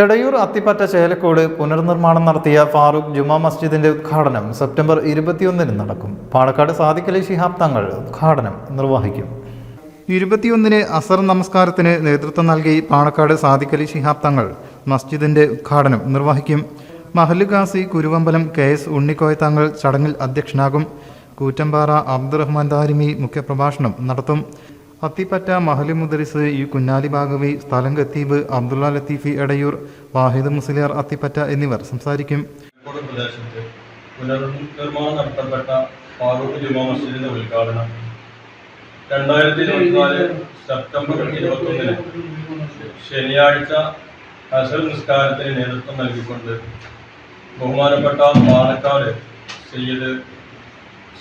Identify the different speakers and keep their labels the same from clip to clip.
Speaker 1: എടയൂർ അത്തിപ്പറ്റ ചേലക്കോട് പുനർനിർമ്മാണം നടത്തിയ ഫാറൂഖ് ജുമാ മസ്ജിദിന്റെ ഉദ്ഘാടനം സെപ്റ്റംബർ ഇരുപത്തിയൊന്നിന് നടക്കും. പാലക്കാട് സാദിഖലി ശിഹാബ് തങ്ങൾ ഉദ്ഘാടനം നിർവഹിക്കും. ഇരുപത്തിയൊന്നിന് അസർ നമസ്കാരത്തിന് നേതൃത്വം നൽകി പാണക്കാട് സാദിഖലി ശിഹാബ് തങ്ങൾ മസ്ജിദിന്റെ ഉദ്ഘാടനം നിർവഹിക്കും. മഹല്ല് ഖാസി കുരുവമ്പലം കെ എസ് ഉണ്ണിക്കോയ തങ്ങൾ ചടങ്ങിൽ അധ്യക്ഷനാകും. കൂറ്റമ്പാറ അബ്ദുറഹ്മാൻ ദാരിമി മുഖ്യപ്രഭാഷണം നടത്തും. അത്തിപ്പറ്റ മഹലി മുദരിസ് യു കുഞ്ഞാലി ഭാഗവി സ്ഥലം ഖത്തീബ് അബ്ദുള്ള ലത്തീഫി എടയൂർ വാഹിദ് മുസ്ലിയാർ അത്തിപ്പറ്റ എന്നിവർ സംസാരിക്കും.
Speaker 2: പുനർനിർമ്മാണം നടത്തപ്പെട്ട ഫാറൂഖ് ജുമാ മസ്ജിദിന്റെ ഉദ്ഘാടനം രണ്ടായിരത്തി ഇരുപത്തിനാല് സെപ്റ്റംബർ ഇരുപത്തൊന്നിന് ശനിയാഴ്ച അസൽ നിസ്കാരത്തിന് നേതൃത്വം നൽകിക്കൊണ്ട് ബഹുമാനപ്പെട്ട പാലക്കാട് സയ്യിദ്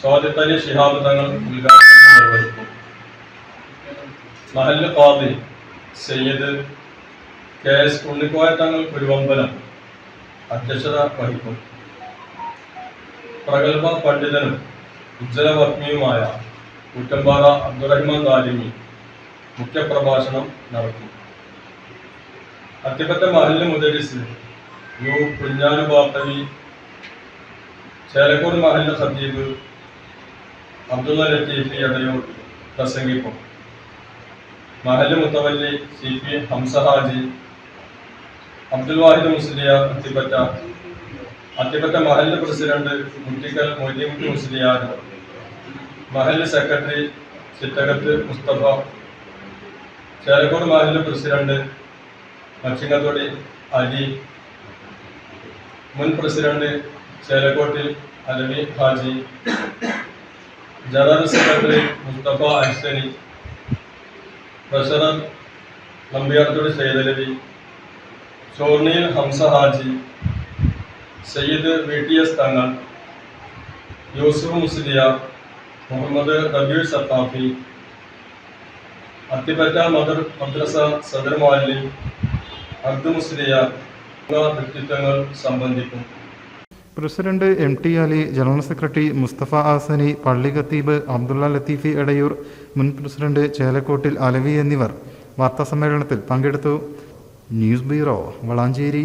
Speaker 2: സ്വാദിഖ് അലി ശിഹാബ് തങ്ങൾ ഉദ്ഘാടനം നിർവഹിക്കും. മഹല്ല് ഫാദി സയ്യിദ് കെ എസ് ഉണ്ണിക്കോയ തങ്ങൾ കുരുവമ്പലം അധ്യക്ഷത വഹിക്കും. പ്രഗത്ഭ പണ്ഡിതനും ഉജ്ജ്വലവർമ്മയുമായ കുറ്റമ്പാറ അബ്ദുറഹ്മാൻ ദാലിമി മുഖ്യപ്രഭാഷണം നടത്തും അത്തിപ്പറ്റ മഹല്ല് മുദരിസ് യു കുഞ്ഞാലു ബാത്തവി ചേലക്കോട് മഹല്ല് ഖത്തീബ് അബ്ദുള്ള ലത്തീഫി അടയൂർ പ്രസംഗിക്കും. മഹല്ല് മുത്തവല്ലി സി. പി. ഹംസഹാജി അബ്ദുൽ വാഹിദ് മുസ്ലിയ അത്തിപ്പറ്റ അത്തിപ്പറ്റ മഹൽ പ്രസിഡന്റ് മുട്ടിക്കൽ മൊയ്തീൻ മുസ്ലിയാർ മഹൽ സെക്രട്ടറി ചിറ്റകത്ത് മുസ്തഫ ചേലക്കോട് മഹൽ പ്രസിഡന്റ് മച്ചിങ്ങത്തൊടി അലി മുൻ president ചേലക്കോട്ടിൽ Alavi Haji general secretary Musthafa Ahsani treasurer Nambiarthode Saidalavi ഷോർണിയിൽ Hamsa Haji Sayyid V T S Thangal Yusuf മുസ്ലിയ Muhammad റബീർ Saqafi Athippatta mother മദ്രസ സദർ മാലിം അബ്ദു മുസ്ലിയ വ്യക്തിത്വങ്ങൾ സംബന്ധിക്കും.
Speaker 1: President M T Ali general secretary Musthafa Asani പള്ളി ഖത്തീബ് അബ്ദുള്ള ലത്തീഫി എടയൂർ മുൻ പ്രസിഡന്റ് ചേലക്കോട്ടിൽ അലവി എന്നിവർ വാർത്താസമ്മേളനത്തിൽ പങ്കെടുത്തു. News bureau Valanchery.